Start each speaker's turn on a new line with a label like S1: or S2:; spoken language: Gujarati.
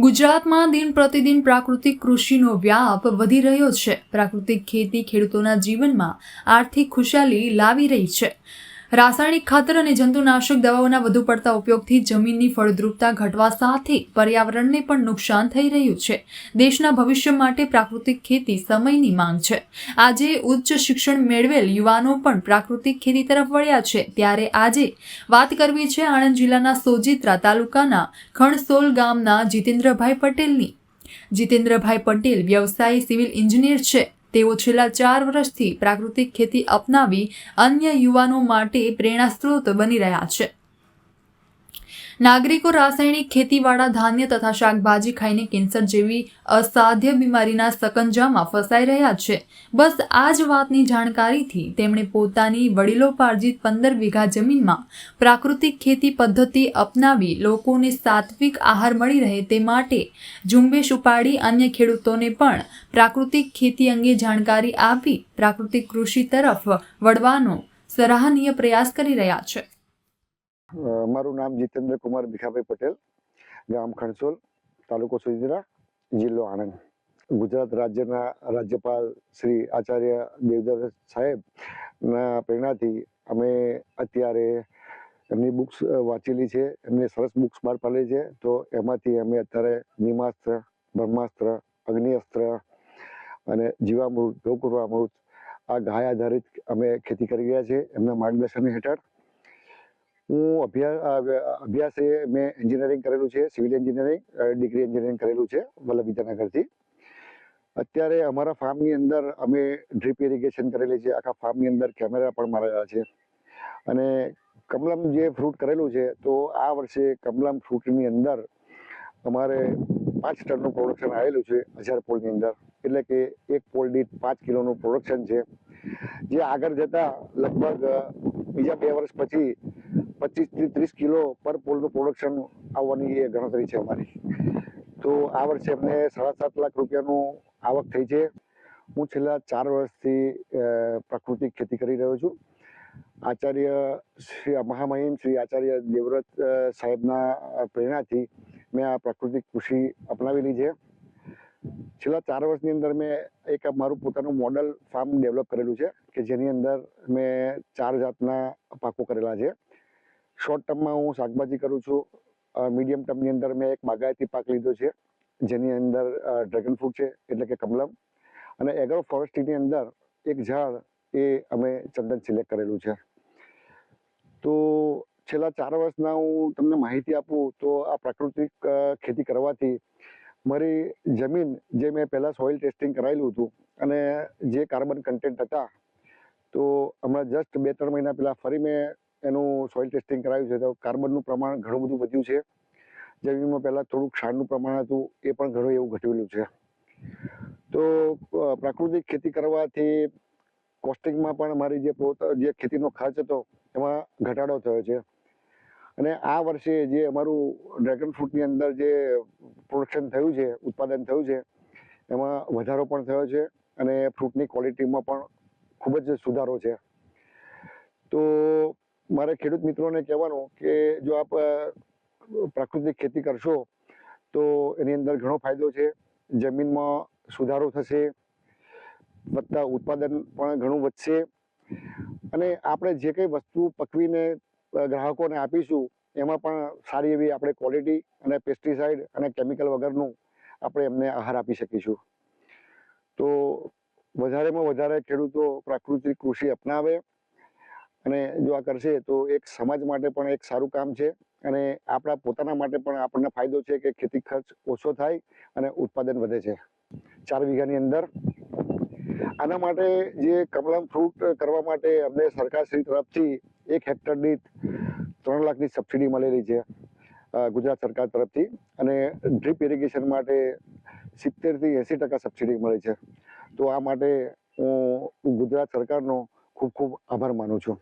S1: ગુજરાતમાં દિન પ્રતિદિન પ્રાકૃતિક કૃષિનો વ્યાપ વધી રહ્યો છે. પ્રાકૃતિક ખેતી ખેડૂતોના જીવનમાં આર્થિક ખુશાલી લાવી રહી છે. રાસાયણિક ખાતર અને જંતુનાશક દવાઓના વધુ પડતા ઉપયોગથી જમીનની ફળદ્રુપતા ઘટવા સાથે પર્યાવરણને પણ નુકસાન થઈ રહ્યું છે. દેશના ભવિષ્ય માટે પ્રાકૃતિક ખેતી સમયની માંગ છે. આજે ઉચ્ચ શિક્ષણ મેળવેલ યુવાનો પણ પ્રાકૃતિક ખેતી તરફ વળ્યા છે. ત્યારે આજે વાત કરવી છે આણંદ જિલ્લાના સોજિત્રા તાલુકાના ખણસોલ ગામના જીતેન્દ્રભાઈ પટેલની. જીતેન્દ્રભાઈ પટેલ વ્યવસાયી, સિવિલ ઇન્જિનિયર છે. તેઓ છેલ્લા ચાર વર્ષથી પ્રાકૃતિક ખેતી અપનાવી અન્ય યુવાનો માટે પ્રેરણા સ્ત્રોત બની રહ્યા છે. નાગરિકો રાસાયણિક ખેતીવાળા ધાન્ય તથા શાકભાજી ખાઈને કેન્સર જેવી અસાધ્ય બીમારીના સકંજામાં ફસાઈ રહ્યા છે. બસ આ જ વાતની જાણકારીથી તેમણે પોતાની વડીલોપાર્જિત પંદર વીઘા જમીનમાં પ્રાકૃતિક ખેતી પદ્ધતિ અપનાવી લોકોને સાત્વિક આહાર મળી રહે તે માટે ઝુંબેશ ઉપાડી અન્ય ખેડૂતોને પણ પ્રાકૃતિક ખેતી અંગે જાણકારી આપી પ્રાકૃતિક કૃષિ તરફ વળવાનો સરાહનીય પ્રયાસ કરી રહ્યા છે.
S2: મારું નામ જીતેન્દ્ર કુમાર ભીખાભાઈ પટેલ, ગામ ખણસોલ, તાલુકો સુધીરા જિલ્લો આણંદ. ગુજરાત રાજ્યના રાજ્યપાલ શ્રી આચાર્ય દેવદત્ત સાહેબના પ્રેરણાથી અમે અત્યારે એમની બુક્સ વાંચેલી છે, એમને સરસ બુક્સ બહાર પાડેલી છે. તો એમાંથી અમે અત્યારે નિમાસ્ત્ર, બ્રહ્માસ્ત્ર, અગ્નિઅસ્ત્ર અને જીવામૃત ગૌકૃપામૃત આ ગાય આધારિત અમે ખેતી કરી રહ્યા છે એમના માર્ગદર્શન હેઠળ. હું અભ્યાસ અભ્યાસે મેં એન્જિનિયરિંગ કરેલું છે સિવિલ એન્જિનિયરિંગ ડિગ્રી એન્જિનિયરિંગ કરેલું છે વલ્લભ વિદ્યાનગરથી અત્યારે અમારા ફાર્મની અંદર અમે ડ્રીપ ઇરિગેશન કરેલી છે, આખા ફાર્મની અંદર કેમેરા પણ મારેલા છે. અને કમલમ જે ફ્રૂટ કરેલું છે, તો આ વર્ષે કમલમ ફ્રૂટની અંદર અમારે પાંચ ટનનું પ્રોડક્શન આવેલું છે હજાર પોલની અંદર. એટલે કે એક પોલ દીઠ પાંચ કિલોનું પ્રોડક્શન છે. જે આગળ જતાં લગભગ બીજા બે વર્ષ પછી પચીસથી ત્રીસ કિલો પર પોલનું પ્રોડક્શન આવવાની એ ગણતરી છે અમારી. તો આ વર્ષે અમને સાડા સાત લાખ રૂપિયાનું આવક થઈ છે. હું છેલ્લા ચાર વર્ષથી પ્રાકૃતિક ખેતી કરી રહ્યો છું. આચાર્ય શ્રી મહામહિમ શ્રી આચાર્ય દેવવ્રત સાહેબના પ્રેરણાથી મેં આ પ્રાકૃતિક કૃષિ અપનાવેલી છે. છેલ્લા ચાર વર્ષની અંદર મેં એક મારું પોતાનું મોડલ ફાર્મ ડેવલપ કરેલું છે કે જેની અંદર મેં ચાર જાતના પાકો કરેલા છે. શોર્ટ ટર્મમાં હું શાકભાજી કરું છું. મીડિયમ ટર્મની અંદર મેં એક બાગાયતી પાક લીધો છે, જેની અંદર ડ્રેગન ફ્રૂટ છે, એટલે કે કમલમ. અને એગ્રો ફોરેસ્ટ્રીની અંદર એક ઝાડ એ અમે ચંદન સિલેક્ટ કરેલું છે. તો છેલ્લા ચાર વર્ષના હું તમને માહિતી આપું તો આ પ્રાકૃતિક ખેતી કરવાથી મારી જમીન જે મેં પહેલાં સોઇલ ટેસ્ટિંગ કરાયેલું હતું અને જે કાર્બન કન્ટેન્ટ હતા, તો હમણાં જસ્ટ બે ત્રણ મહિના પહેલાં ફરી મેં એનું સોઇલ ટેસ્ટિંગ કરાવ્યું છે, તો કાર્બનનું પ્રમાણ ઘણું બધું વધ્યું છે. જમીનમાં પહેલાં થોડુંક ક્ષારનું પ્રમાણ હતું, એ પણ ઘણું એવું ઘટેલું છે. તો પ્રાકૃતિક ખેતી કરવાથી કોસ્ટિંગમાં પણ મારી જે જે ખેતીનો ખર્ચ હતો, એમાં ઘટાડો થયો છે. અને આ વર્ષે જે અમારું ડ્રેગન ફ્રૂટની અંદર જે પ્રોડક્શન થયું છે, ઉત્પાદન થયું છે, એમાં વધારો પણ થયો છે અને ફ્રૂટની ક્વોલિટીમાં પણ ખૂબ જ સુધારો છે. તો મારે ખેડૂત મિત્રોને કહેવાનું કે જો આપ પ્રાકૃતિક ખેતી કરશો, તો એની અંદર ઘણો ફાયદો છે. જમીનમાં સુધારો થશે વધતા ઉત્પાદન પણ ઘણું વધશે. અને આપણે જે કંઈ વસ્તુ પકવીને ગ્રાહકોને આપીશું, એમાં પણ સારી એવી આપણે ક્વોલિટી અને પેસ્ટિસાઇડ અને કેમિકલ વગરનું આપણે એમને આહાર આપી શકીશું. તો વધારેમાં વધારે ખેડૂતો પ્રાકૃતિક કૃષિ અપનાવે અને જો આ કરશે તો એક સમાજ માટે પણ એક સારું કામ છે અને આપણા પોતાના માટે પણ આપણને ફાયદો છે કે ખેતી ખર્ચ ઓછો થાય અને ઉત્પાદન વધે છે. ચાર વીઘાની અંદર આના માટે જે કમલમ ફ્રૂટ કરવા માટે અમને સરકારશ્રી તરફથી એક હેક્ટર દીઠ ત્રણ લાખની સબસિડી મળેલી છે ગુજરાત સરકાર તરફથી અને ડ્રીપ ઇરિગેશન માટે સિત્તેરથી એંસી ટકા સબસિડી મળે છે. તો આ માટે હું ગુજરાત સરકારનો ખૂબ ખૂબ આભાર માનું છું.